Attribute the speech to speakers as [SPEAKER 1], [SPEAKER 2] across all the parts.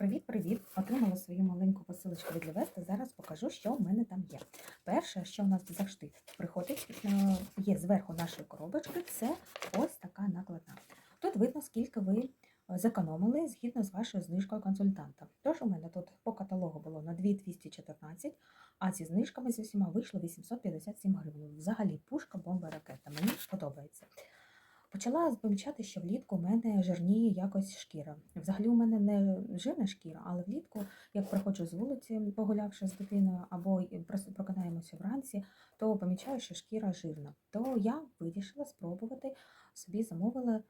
[SPEAKER 1] Привіт-привіт! Отримала свою маленьку посилочку від Левеста. Зараз покажу, що в мене там є. Перше, що у нас завжди приходить, е, є зверху нашої коробочки, це ось така накладна. Тут видно, скільки ви зекономили згідно з вашою знижкою консультанта. Тож у мене тут по каталогу було на 2214, а зі знижками з усіма вийшло 857 гривень. Взагалі пушка, бомба, ракета. Мені подобається. Почала помічати, що влітку у мене жирніє якось шкіра. Взагалі у мене не жирна шкіра, але влітку, як проходжу з вулиці, погулявши з дитиною, або прокидаємося вранці, то помічаю, що шкіра жирна. То я вирішила спробувати собі замовила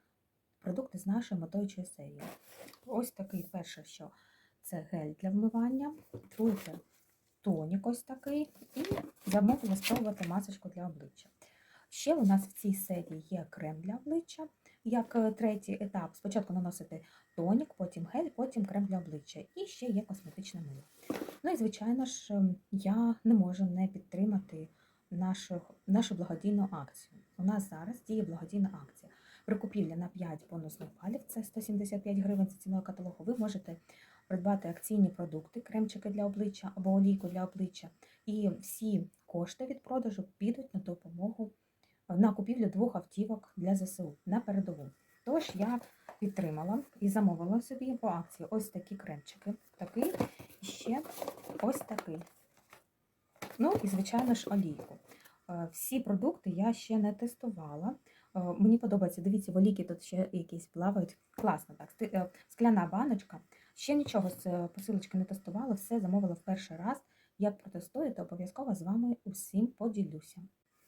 [SPEAKER 1] продукти з нашої мотоючої серії. Ось такий перше, що це гель для вмивання, друге тонік ось такий, і замовила спробувати масочку для обличчя. Ще у нас в цій серії є крем для обличчя, як е, третій етап. Спочатку наносити тонік, потім гель, потім крем для обличчя. І ще є косметичне мило. Ну і, звичайно ж, ем, я не можу не підтримати нашу, нашу благодійну акцію. У нас зараз діє благодійна акція. При купівлі на 5 бонусних балів, це 175 гривень за ціною каталогу, ви можете придбати акційні продукти, кремчики для обличчя або олійку для обличчя. І всі кошти від продажу підуть на допомогу на двох автівок для ЗСУ на передову. Тож я підтримала і замовила собі по акції ось такі кремчики. Такий і ще ось такий. Ну і, звичайно ж, олійку. Е, Всі продукти я ще не тестувала. Е, Мені подобається, дивіться, олійки тут ще якісь плавають. Класно так. е, Скляна баночка. Ще нічого з посилочки не тестувала, все замовила в перший раз. Як протестую, то обов'язково з вами усім поділюся.